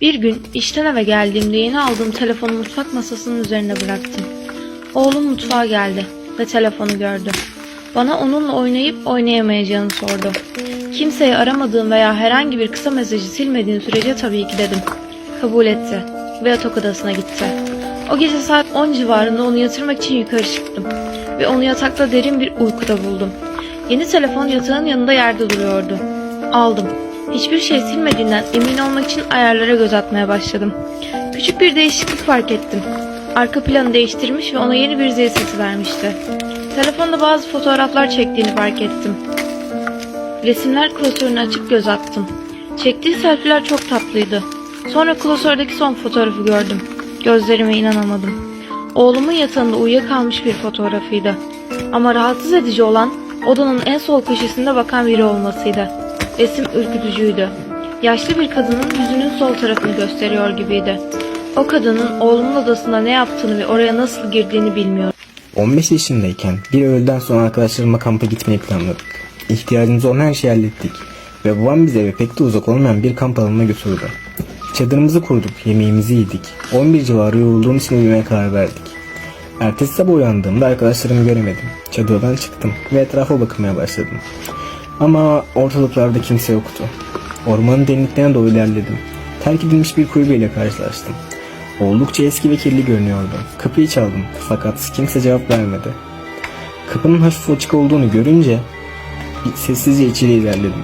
Bir gün işten eve geldiğimde yeni aldığım telefonu mutfak masasının üzerine bıraktım. Oğlum mutfağa geldi ve telefonu gördü. Bana onunla oynayıp oynayamayacağını sordu. Kimseyi aramadığım veya herhangi bir kısa mesajı silmediğin sürece tabii ki dedim. Kabul etti ve yatak odasına gitti. O gece saat 10 civarında onu yatırmak için yukarı çıktım ve onu yatakta derin bir uykuda buldum. Yeni telefon yatağın yanında yerde duruyordu. Aldım. Hiçbir şey silmediğinden emin olmak için ayarlara göz atmaya başladım. Küçük bir değişiklik fark ettim. Arka planı değiştirmiş ve ona yeni bir zil sesi vermişti. Telefonda bazı fotoğraflar çektiğini fark ettim. Resimler klasörünü açıp göz attım. Çektiği selfieler çok tatlıydı. Sonra klasördeki son fotoğrafı gördüm. Gözlerime inanamadım. Oğlumun yatağında uyuyakalmış bir fotoğrafıydı. Ama rahatsız edici olan odanın en sol köşesinde bakan biri olmasıydı. Resim ürkütücüydü. Yaşlı bir kadının yüzünün sol tarafını gösteriyor gibiydi. O kadının oğlumun odasında ne yaptığını ve oraya nasıl girdiğini bilmiyorum. 15 yaşındayken bir öğleden sonra arkadaşlarımla kampa gitmeyi planladık. İhtiyacımız olan her şeyi hallettik ve babam bize eve pek de uzak olmayan bir kamp alanına götürdü. Çadırımızı kurduk, yemeğimizi yedik. 11 civarı yorulduğum için uyumaya karar verdik. Ertesi sabah uyandığımda arkadaşlarımı göremedim. Çadırdan çıktım ve etrafa bakmaya başladım. Ama ortalıklarda kimse yoktu. Ormanın derinliklerine doğru ilerledim. Terk edilmiş bir kulübeyle karşılaştım. Oldukça eski ve kirli görünüyordu. Kapıyı çaldım fakat kimse cevap vermedi. Kapının hafif açık olduğunu görünce sessizce içeri ilerledim.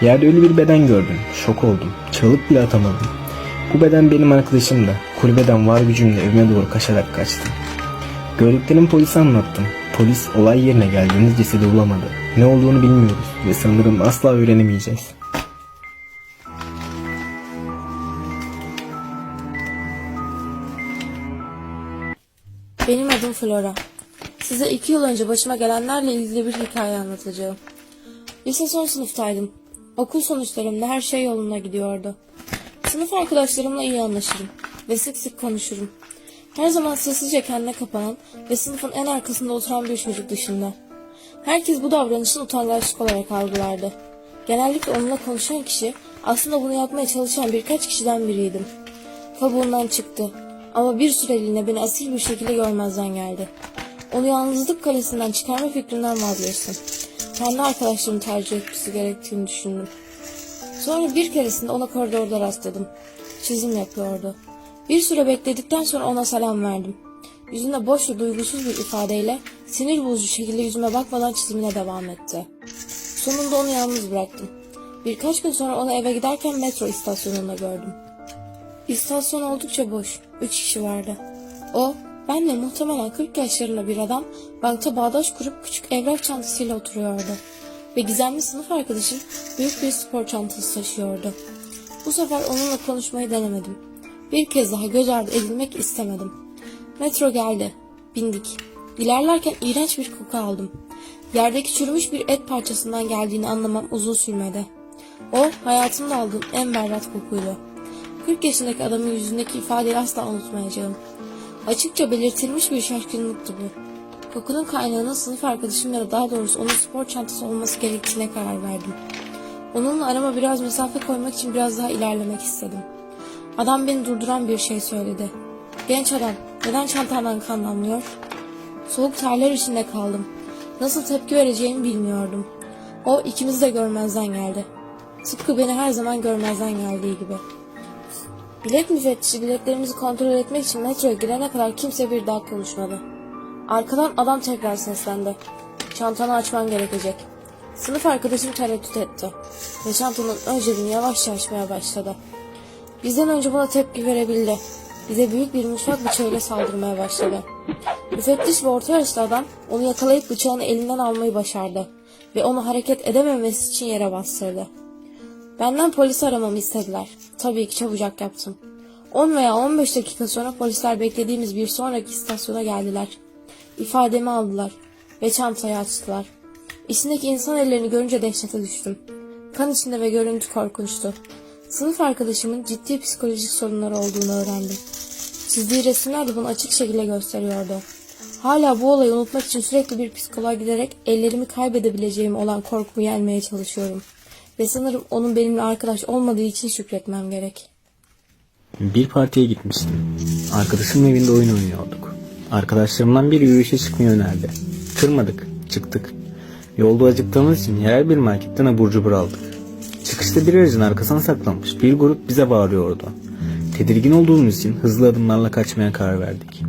Yerde ölü bir beden gördüm. Şok oldum. Çalıp bile atamadım. Bu beden benim arkadaşım da. Kulübeden var gücümle evime doğru kaçarak kaçtım. Gördüklerimi polise anlattım. Polis olay yerine geldiğinde cesedi bulamadı. Ne olduğunu bilmiyoruz ve sanırım asla öğrenemeyeceğiz. Benim adım Flora. Size iki yıl önce başıma gelenlerle ilgili bir hikaye anlatacağım. Lise son sınıftaydım. Okul sonuçlarımda her şey yoluna gidiyordu. Sınıf arkadaşlarımla iyi anlaşırım ve sık sık konuşurum. Her zaman sessizce kendine kapanan ve sınıfın en arkasında oturan bir çocuk dışında. Herkes bu davranışın utangaçlık olarak algılardı. Genellikle onunla konuşan kişi aslında bunu yapmaya çalışan birkaç kişiden biriydim. Kabuğundan çıktı ama bir süreliğine beni asil bir şekilde görmezden geldi. Onu yalnızlık kalesinden çıkarma fikrinden vazgeçtim. Kendi arkadaşlarımı tercih etmesi gerektiğini düşündüm. Sonra bir keresinde ona koridorda rastladım. Çizim yapıyordu. Bir süre bekledikten sonra ona selam verdim. Yüzünde boş ve duygusuz bir ifadeyle sinir bozucu şekilde yüzüme bakmadan çizimine devam etti. Sonunda onu yalnız bıraktım. Birkaç gün sonra onu eve giderken metro istasyonunda gördüm. İstasyon oldukça boş. Üç kişi vardı. O, benle muhtemelen 40 yaşlarında bir adam bankta bağdaş kurup küçük evrak çantasıyla oturuyordu. Ve gizemli sınıf arkadaşım büyük bir spor çantası taşıyordu. Bu sefer onunla konuşmayı denemedim. Bir kez daha göz ardı edilmek istemedim. Metro geldi. Bindik. İlerlerken iğrenç bir koku aldım. Yerdeki çürümüş bir et parçasından geldiğini anlamam uzun sürmedi. O, hayatımda aldığım en berbat kokuydu. 40 yaşındaki adamın yüzündeki ifadeyi asla unutmayacağım. Açıkça belirtilmiş bir şaşkınlıktı bu. Kokunun kaynağının sınıf arkadaşım ya da daha doğrusu onun spor çantası olması gerektiğine karar verdim. Onunla arama biraz mesafe koymak için biraz daha ilerlemek istedim. Adam beni durduran bir şey söyledi. Genç adam, neden çantandan kan damlıyor? Soğuk terler içinde kaldım. Nasıl tepki vereceğimi bilmiyordum. O ikimizi de görmezden geldi. Tıpkı beni her zaman görmezden geldiği gibi. Bilet müfettişi biletlerimizi kontrol etmek için metroya girene kadar kimse bir daha konuşmadı. Arkadan adam tekrar seslendi. Çantanı açman gerekecek. Sınıf arkadaşım tereddüt etti. Ve çantanın ön cebini yavaşça açmaya başladı. Bizden önce buna tepki verebildi. Bize büyük bir mutfak bıçağıyla saldırmaya başladı. Müfettiş ve orta yaşlı adam onu yakalayıp bıçağını elinden almayı başardı. Ve onu hareket edememesi için yere bastırdı. Benden polisi aramamı istediler. Tabii ki çabucak yaptım. 10 veya 15 dakika sonra polisler beklediğimiz bir sonraki istasyona geldiler. İfademi aldılar ve çantayı açtılar. İçindeki insan ellerini görünce dehşete düştüm. Kan içinde ve görüntü korkunçtu. Sınıf arkadaşımın ciddi psikolojik sorunları olduğunu öğrendim. Çizdiği resimler de bunu açık şekilde gösteriyordu. Hala bu olayı unutmak için sürekli bir psikoloğa giderek ellerimi kaybedebileceğim olan korkumu yenmeye çalışıyorum. Ve sanırım onun benimle arkadaş olmadığı için şükretmem gerek. Bir partiye gitmiştim. Arkadaşımın evinde oyun oynuyorduk. Arkadaşlarımdan biri yürüyüşe çıkmayı önerdi. Kırmadık, çıktık. Yolda acıktığımız için yerel bir marketten abur cubur aldık. Çıkışta bir aracın arkasına saklanmış bir grup bize bağırıyordu. Tedirgin olduğumuz için hızlı adımlarla kaçmaya karar verdik.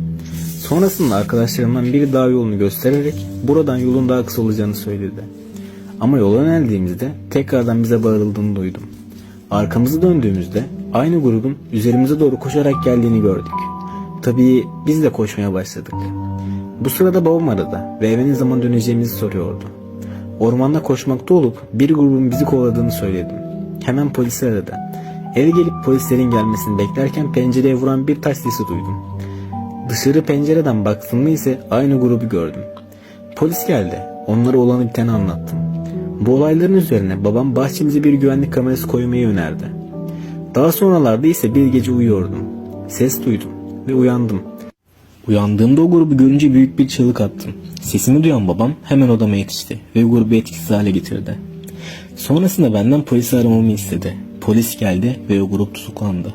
Sonrasında arkadaşlarımdan biri dağ yolunu göstererek buradan yolun daha kısa olacağını söyledi. Ama yola yöneldiğimizde tekrardan bize bağırıldığını duydum. Arkamızı döndüğümüzde aynı grubun üzerimize doğru koşarak geldiğini gördük. Tabii biz de koşmaya başladık. Bu sırada babam aradı ve eve ne zaman döneceğimizi soruyordu. Ormanda koşmakta olup bir grubun bizi kovaladığını söyledim. Hemen polisi aradı. Eve gelip polislerin gelmesini beklerken pencereye vuran bir taş sesi duydum. Dışarı pencereden baktığımda ise aynı grubu gördüm. Polis geldi. Onlara olanı biteni anlattım. Bu olayların üzerine babam bahçemize bir güvenlik kamerası koymayı önerdi. Daha sonralarda ise bir gece uyuyordum. Ses duydum ve uyandım. Uyandığımda o grubu görünce büyük bir çığlık attım. Sesimi duyan babam hemen odama yetişti ve grubu etkisiz hale getirdi. Sonrasında benden polisi aramamı istedi. Polis geldi ve o grup tutuklandı.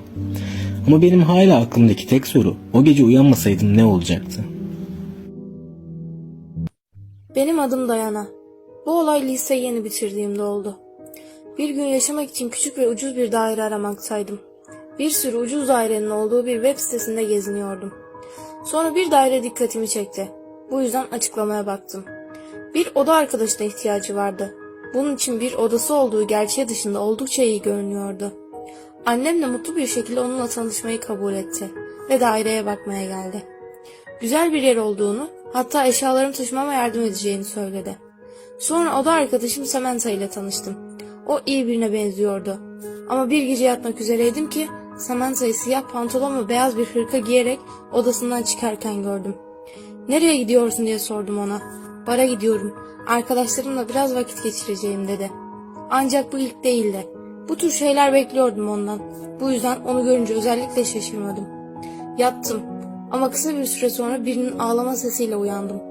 Ama benim hala aklımdaki tek soru o gece uyanmasaydım ne olacaktı? Benim adım Dayana. Bu olay liseyi yeni bitirdiğimde oldu. Bir gün yaşamak için küçük ve ucuz bir daire aramaktaydım. Bir sürü ucuz dairenin olduğu bir web sitesinde geziniyordum. Sonra bir daire dikkatimi çekti. Bu yüzden açıklamaya baktım. Bir oda arkadaşına ihtiyacı vardı. Bunun için bir odası olduğu gerçeği dışında oldukça iyi görünüyordu. Annem de mutlu bir şekilde onunla tanışmayı kabul etti ve daireye bakmaya geldi. Güzel bir yer olduğunu, hatta eşyalarımı taşımama yardım edeceğini söyledi. Sonra oda arkadaşım Samantha ile tanıştım. O iyi birine benziyordu. Ama bir gece yatmak üzereydim ki Samantha'yı siyah pantolon ve beyaz bir hırka giyerek odasından çıkarken gördüm. Nereye gidiyorsun diye sordum ona. Bara gidiyorum. Arkadaşlarımla biraz vakit geçireceğim dedi. Ancak bu ilk değildi. Bu tür şeyler bekliyordum ondan. Bu yüzden onu görünce özellikle şaşırmadım. Yattım ama kısa bir süre sonra birinin ağlama sesiyle uyandım.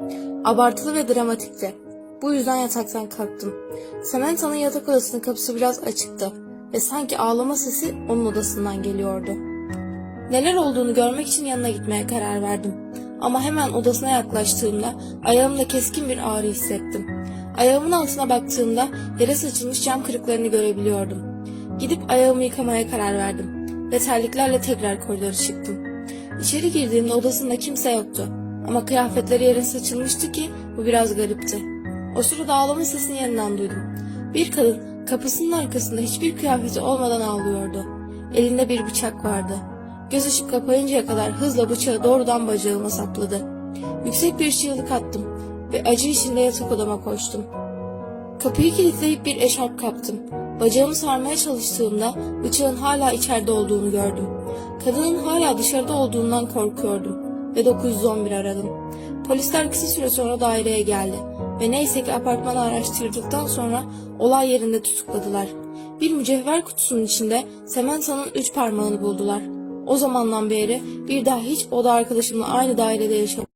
Abartılı ve dramatikti. Bu yüzden yataktan kalktım. Samantha'nın yatak odasının kapısı biraz açıktı ve sanki ağlama sesi onun odasından geliyordu. Neler olduğunu görmek için yanına gitmeye karar verdim. Ama hemen odasına yaklaştığımda ayağımda keskin bir ağrı hissettim. Ayağımın altına baktığımda yere saçılmış cam kırıklarını görebiliyordum. Gidip ayağımı yıkamaya karar verdim ve terliklerle tekrar koridora çıktım. İçeri girdiğimde odasında kimse yoktu. Ama kıyafetleri yere saçılmıştı ki bu biraz garipti. O sırada ağlama sesini yeniden duydum. Bir kadın kapısının arkasında hiçbir kıyafeti olmadan ağlıyordu. Elinde bir bıçak vardı. Göz ışık kapayıncaya kadar hızla bıçağı doğrudan bacağıma sapladı. Yüksek bir çığlık attım ve acı içinde yatak odama koştum. Kapıyı kilitleyip bir eşarp kaptım. Bacağımı sarmaya çalıştığımda bıçağın hala içeride olduğunu gördüm. Kadının hala dışarıda olduğundan korkuyordum ve 911 aradım. Polisler kısa süre sonra daireye geldi ve neyse ki apartmanı araştırdıktan sonra olay yerinde tutukladılar. Bir mücevher kutusunun içinde Samantha'nın üç parmağını buldular. O zamandan beri bir daha hiç oda arkadaşımla aynı dairede yaşamadım.